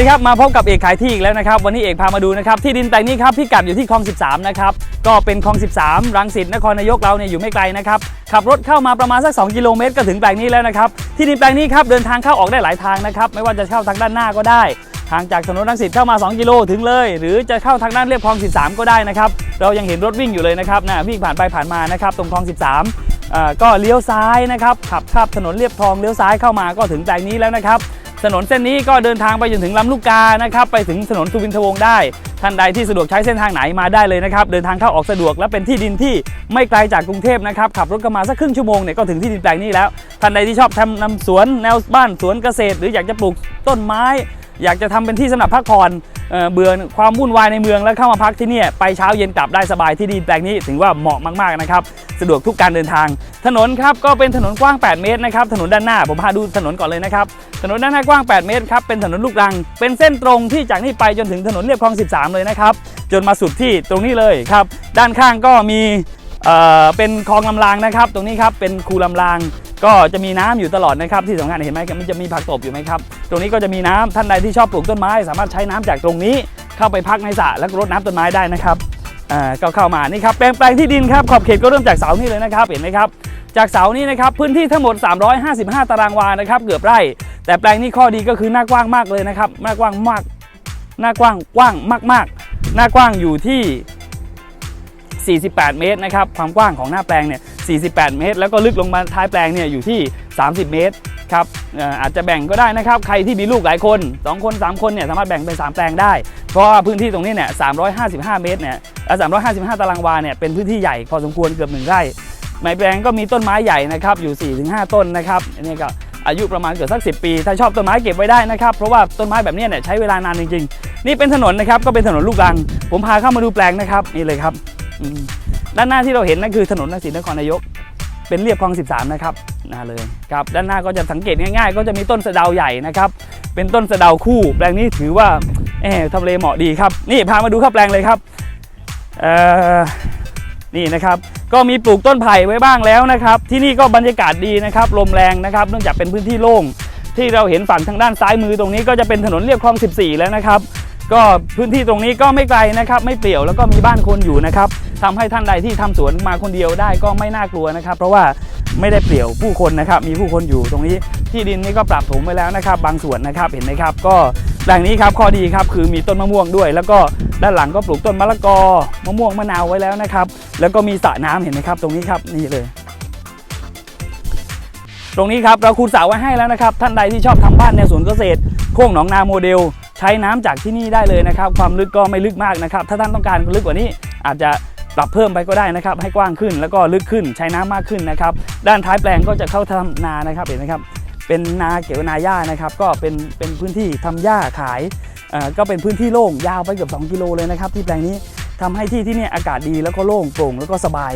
ดีครับมาพบกับเอกขายที่อีกแล้วนะครับวันนี้เอกพามาดูนะครับที่ดินแปลงนี้ครับพิกัดอยู่ที่คลอง 13 นะครับก็เป็นคลอง 13 รังสิตนครนายกเราเนี่ยอยู่ไม่ไกลนะครับขับรถเข้ามาประมาณสัก 2 กิโลเมตร ก็ถึงแปลงนี้แล้วนะครับที่ดินแปลงนี้ครับเดินทางเข้าออกได้หลายทางนะครับไม่ว่าจะเข้าทางด้านหน้าก็ได้ทางจากถนนรังสิตเข้ามา 2 กิโลถึงเลย หรือจะเข้าทางด้านเรียบคลอง 13 ก็ได้นะครับเรายังเห็นรถวิ่งอยู่เลยนะครับนะวิ่งผ่านไปผ่านมานะครับตรงคลอง 13อ่าก็เลี้ยวซ้ายนะครับขับข้ามถนนเรียบคลองเลี้ยวซ้ายเข้ามาก็ถึงแปลงนี้แล้วนะครับ ถนนเส้นนี้ก็เดินทางไปจนถึงลำลูกกานะครับไปถึงถนนสุวินทวงศ์ได้ ท่านใดที่สะดวกใช้เส้นทางไหนมาได้เลยนะครับ เดินทางเข้าออกสะดวกและเป็นที่ดินที่ไม่ไกลจากกรุงเทพนะครับ ขับรถกันมาสักครึ่งชั่วโมงเนี่ยก็ถึงที่ดินแปลงนี้แล้ว ท่านใดที่ชอบทำนำสวนแนวบ้านสวนเกษตร หรืออยากจะปลูกต้นไม้ อยากจะทำเป็นที่สำหรับพักผ่อน เบื่อความวุ่นวายในเมืองแล้วเข้ามาพักที่นี่ไปเช้าเย็นกลับได้สบายที่ดินแปลงนี้ถือว่าเหมาะมากๆนะครับสะดวกทุกการเดินทาง ถนนครับก็เป็นถนนกว้าง 8 เมตรนะครับถนนด้านหน้าผมพาดูถนนก่อนเลยนะครับถนนด้านหน้ากว้าง 8 เมตรครับเป็นถนนลูกรัง เป็นเส้นตรงที่จากนี้ไปจนถึงถนนเรียบคลอง 13 เลยนะครับจนมาสุดที่ตรงนี้เลยครับด้านข้างก็มีเเป็นคลองลำรางนะครับ ตรงนี้ครับเป็นคูลำราง ก็จะมีน้ำอยู่ตลอดนะครับที่สำคัญเห็นไหมมันจะมีผักตบอยู่ไหมครับตรงนี้ก็จะมีน้ำท่านใดที่ชอบปลูกต้นไม้ สามารถใช้น้ำจากตรงนี้ เข้าไปพักในสระแล้วรดน้ำต้นไม้ได้นะครับอ่าก็เข้ามานี่ครับแปลงแปลงที่ดินครับขอบเขตก็เริ่มจากเสานี่เลยนะครับเห็นไหมครับจากเสานี้นะครับพื้นที่ทั้งหมด 355 ตารางวานะครับเกือบไร่ แต่แปลงนี้ข้อดีก็คือหน้ากว้างมากเลยนะครับหน้ากว้างมากหน้ากว้างกว้างมากๆ หน้ากว้างอยู่ที่ 48 เมตรนะครับความกว้างของหน้าแปลงเนี่ย 48 เมตร แล้วก็ลึกลงมาท้ายแปลงเนี่ยอยู่ที่ 30 เมตรครับอาจจะแบ่งก็ได้นะครับ ใครที่มีลูกหลายคน 2 คน 3 คนเนี่ยสามารถแบ่งเป็น 3 แปลงได้ เพราะว่าพื้นที่ตรงนี้เนี่ย 355 เมตรเนี่ย355 ตารางวาเนี่ยเป็นพื้นที่ใหญ่พอสมควรเกือบ1ไร่ในแปลงก็มีต้นไม้ใหญ่นะครับอยู่ 4-5 ต้นนะครับนนี้ก็อายุประมาณเกือบสัก 10 ปี ถ้าชอบต้นไม้เก็บไว้ได้นะครับ เพราะว่าต้นไม้แบบนี้เนี่ยใช้เวลานานจริง ๆ นี่เป็นถนนนะครับก็เป็นถนนลูกรัง ผมพาเข้ามาดูแปลงนะครับนี่เลยครับ ด้านหน้าที่เราเห็นนั่นคือถนนนครศรีนครนายก เป็นเรียบคลอง 13 นะครับน่าเลยครับด้านหน้าก็จะสังเกตง่ายๆ ก็จะมีต้นสะเดาใหญ่นะครับเป็นต้นสะเดาคู่ แปลงนี้ถือว่าเออทำเลเหมาะดีครับนี่พามาดูครับแปลงเลยครับเออนี่นะครับก็มีปลูกต้นไผ่ไว้บ้างแล้วนะครับ ที่นี่ก็บรรยากาศดีนะครับลมแรงนะครับ เนื่องจากเป็นพื้นที่โล่งที่เราเห็นฝั่งทางด้านซ้ายมือตรงนี้ก็จะเป็นถนนเรียบคลอง 14 แล้วนะครับ ก็พื้นที่ตรงนี้ก็ไม่ไกลนะครับ ไม่เปลี่ยวแล้วก็มีบ้านคนอยู่นะครับ ทำให้ท่านใดที่ทำสวนมาคนเดียวได้ก็ไม่น่ากลัวนะครับ เพราะว่าไม่ได้เปลี่ยวผู้คนนะครับ มีผู้คนอยู่ตรงนี้ที่ดินนี่ก็ปรับถมไปแล้วนะครับ บางส่วนนะครับเห็นไหมครับ ก็แหล่งนี้ครับข้อดีครับคือมีต้นมะม่วงด้วย แล้วก็ด้านหลังก็ปลูกต้นมะละกอมะม่วงมะนาวไว้แล้วนะครับ แล้วก็มีสระน้ำเห็นไหมครับ ตรงนี้ครับนี่เลยตรงนี้ครับเราคูณสระไว้ให้แล้วนะครับ ท่านใดที่ชอบทำบ้านในสวนเกษตรโค้งหนองนาโมเดล ใช้น้ำจากที่นี่ได้เลยนะครับ ความลึกก็ไม่ลึกมากนะครับ ถ้าท่านต้องการลึกกว่านี้อาจจะ ปรับเพิ่มไปก็ได้นะครับ ให้กว้างขึ้นแล้วก็ลึกขึ้นใช้น้ำมากขึ้นนะครับ ด้านท้ายแปลงก็จะเข้าทำนานะครับเห็นไหมครับ เป็นนาเกี่ยวนาหญ้านะครับ ก็เป็นเป็นพื้นที่ทำหญ้าขายก็เป็นพื้นที่โล่งยาวไปเกือบ2กิโลเลยนะครับที่แปลงนี้ทำให้ที่ที่นี่อากาศดีแล้วก็โล่งโปร่งแล้วก็สบาย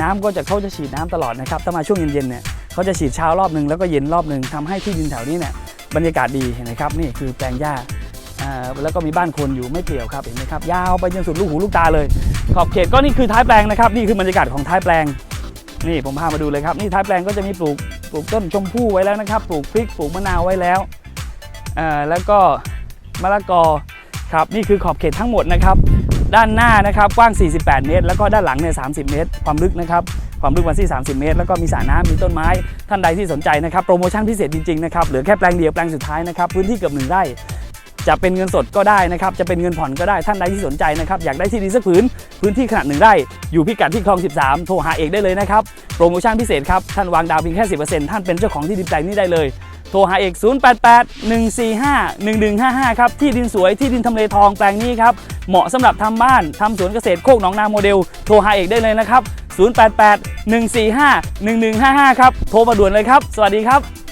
น้ำก็จะเขาจะฉีดน้ำตลอดนะครับถ้ามาช่วงเย็นๆเนี่ยเขาจะฉีดเช้ารอบหนึ่งแล้วก็เย็นรอบหนึ่งทำให้ที่ดินแถวนี้เนี่ยบรรยากาศดีเห็นไหมครับนี่คือแปลงหญ้า แล้วก็มีบ้านคนอยู่ไม่เปลี่ยวครับเห็นไหมครับยาวไปจนสุดลูกหูลูกตาเลย ขอบเขตก็นี่คือท้ายแปลงนะครับ นี่คือบรรยากาศของท้ายแปลง นี่ผมพามาดูเลยครับ นี่ท้ายแปลงก็จะมีปลูกปลูกต้นชมพู่ไว้แล้วนะครับ ปลูกพริกปลูกมะนาวไว้แล้วแล้วก็มะละกอครับนี่คือขอบเขตทั้งหมดนะครับด้านหน้านะครับกว้าง 48 เมตร แล้วก็ด้านหลังเนี่ย30 เมตร ความลึกนะครับความลึกวันที่ 30 เมตร แล้วก็มีสระน้ำมีต้นไม้ท่านใดที่สนใจนะครับโปรโมชั่นพิเศษจริงๆนะครับเหลือแค่แปลงเดียวแปลงสุดท้ายนะครับพื้นที่เกือบหนึ่งไร่ จะเป็นเงินสดก็ได้นะครับ จะเป็นเงินผ่อนก็ได้ท่านใดที่สนใจนะครับ อยากได้ที่ดินสักผืนพื้นที่ขนาดหนึ่งไร่อยู่พิกัดที่คลอง 13 โทรหาเอกได้เลยนะครับ โปรโมชั่นพิเศษครับ ท่านวางดาวเพียงแค่ 10%ท่านเป็นเจ้าของที่ดินแปลงนี้ได้เลย โทรหาเอก 088 145 1155 ครับ ที่ดินสวยที่ดินทำเลทองแปลงนี้ครับ เหมาะสำหรับทำบ้านทำสวนเกษตรโคกหนองนาโมเดล โทรหาเอกได้เลยนะครับ 088 145 1155 ครับ โทรมาด่วนเลยครับ สวัสดีครับ